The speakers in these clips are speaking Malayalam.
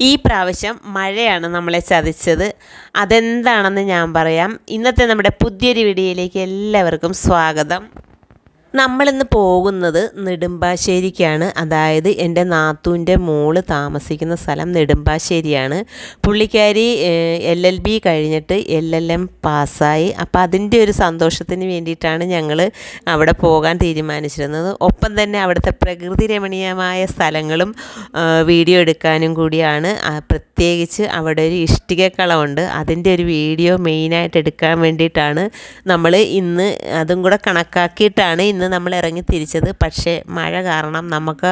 ഈ പ്രാവശ്യം മഴയാണ് നമ്മളെ ചതിച്ചത്. അതെന്താണെന്ന് ഞാൻ പറയാം. ഇന്നത്തെ നമ്മുടെ പുതിയൊരു വീഡിയോയിലേക്ക് എല്ലാവർക്കും സ്വാഗതം. നമ്മളിന്ന് പോകുന്നത് നെടുമ്പാശ്ശേരിക്കാണ്. അതായത് എന്റെ നാത്തൂന്റെ മോൾ താമസിക്കുന്ന സ്ഥലം നെടുമ്പാശ്ശേരിയാണ്. പുള്ളിക്കാരി എൽ എൽ ബി കഴിഞ്ഞിട്ട് എൽ എൽ എം പാസ്സായി. അപ്പോൾ അതിന്റെ ഒരു സന്തോഷത്തിന് വേണ്ടിയിട്ടാണ് ഞങ്ങൾ അവിടെ പോകാൻ തീരുമാനിച്ചിരുന്നത്. ഒപ്പം തന്നെ അവിടുത്തെ പ്രകൃതി രമണീയമായ സ്ഥലങ്ങളും വീഡിയോ എടുക്കാനും കൂടിയാണ്. പ്രത്യേകിച്ച് അവിടെ ഒരു ഇഷ്ടികക്കളമുണ്ട്. അതിന്റെ ഒരു വീഡിയോ മെയിനായിട്ട് എടുക്കാൻ വേണ്ടിയിട്ടാണ് നമ്മൾ ഇന്ന് അതും കൂടെ കണക്കാക്കിയിട്ടാണ് ഇന്ന് നമ്മൾ ഇറങ്ങി തിരിച്ചത്. പക്ഷേ മഴ കാരണം നമുക്ക്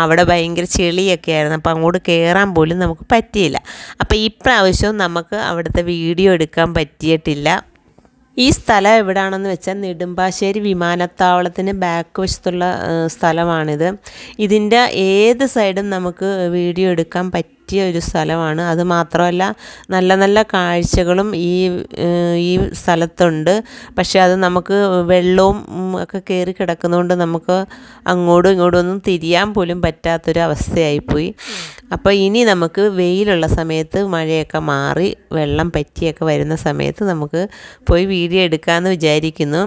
അവിടെ ഭയങ്കര ചെളിയൊക്കെ ആയിരുന്നു. അപ്പോൾ അങ്ങോട്ട് കയറാൻ പോലും നമുക്ക് പറ്റിയില്ല. അപ്പോൾ ഈ പ്രാവശ്യവും നമുക്ക് അവിടുത്തെ വീഡിയോ എടുക്കാൻ പറ്റിയിട്ടില്ല. ഈ സ്ഥലം എവിടെയാണെന്ന് വെച്ചാൽ നെടുമ്പാശ്ശേരി വിമാനത്താവളത്തിന് ബാക്ക് വശത്തുള്ള സ്ഥലമാണിത്. ഇതിന്റെ ഏത് സൈഡും നമുക്ക് വീഡിയോ എടുക്കാൻ പറ്റിയ ഒരു സ്ഥലമാണ്. അത് മാത്രമല്ല നല്ല നല്ല കാഴ്ചകളും ഈ ഈ സ്ഥലത്തുണ്ട്. പക്ഷേ അത് നമുക്ക് വെള്ളവും ഒക്കെ കയറി കിടക്കുന്നതുകൊണ്ട് നമുക്ക് അങ്ങോട്ടും ഇങ്ങോട്ടും ഒന്നും തിരിയാൻ പോലും പറ്റാത്തൊരു അവസ്ഥയായിപ്പോയി അപ്പോൾ ഇനി നമുക്ക് വെയിലുള്ള സമയത്ത് മഴയൊക്കെ മാറി വെള്ളം പറ്റിയൊക്കെ വരുന്ന സമയത്ത് നമുക്ക് പോയി വീഡിയോ എടുക്കാമെന്ന് വിചാരിക്കുന്നു.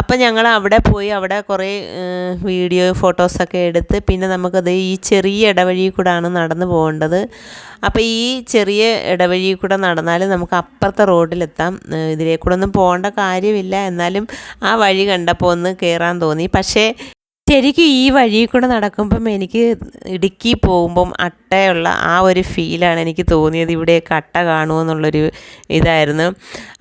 അപ്പം ഞങ്ങൾ അവിടെ പോയി അവിടെ കുറേ വീഡിയോ ഫോട്ടോസൊക്കെ എടുത്ത് പിന്നെ നമുക്കത് ഈ ചെറിയ ഇടവഴി കൂടാണ് നടന്നു പോകേണ്ടത്. അപ്പോൾ ഈ ചെറിയ ഇടവഴി കൂടെ നടന്നാൽ നമുക്ക് അപ്പുറത്തെ റോഡിലെത്താം. ഇതിലേ ഒന്നും പോകേണ്ട കാര്യമില്ല. എന്നാലും ആ വഴി കണ്ടപ്പോൾ ഒന്ന് കയറാൻ തോന്നി. പക്ഷേ ശരിക്കും ഈ വഴി കൂടെ നടക്കുമ്പം എനിക്ക് ഇടുക്കി പോകുമ്പം അട്ടയുള്ള ആ ഒരു ഫീലാണ് എനിക്ക് തോന്നിയത്. ഇവിടെയൊക്കെ അട്ട കാണുമെന്നുള്ളൊരു ഇതായിരുന്നു.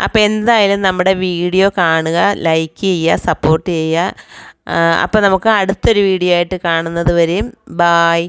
അപ്പോൾ എന്തായാലും നമ്മുടെ വീഡിയോ കാണുക ലൈക്ക് ചെയ്യുക സപ്പോർട്ട് ചെയ്യുക. അപ്പോൾ നമുക്ക് അടുത്തൊരു വീഡിയോ ആയിട്ട് കാണുന്നത് വരെയും. Bye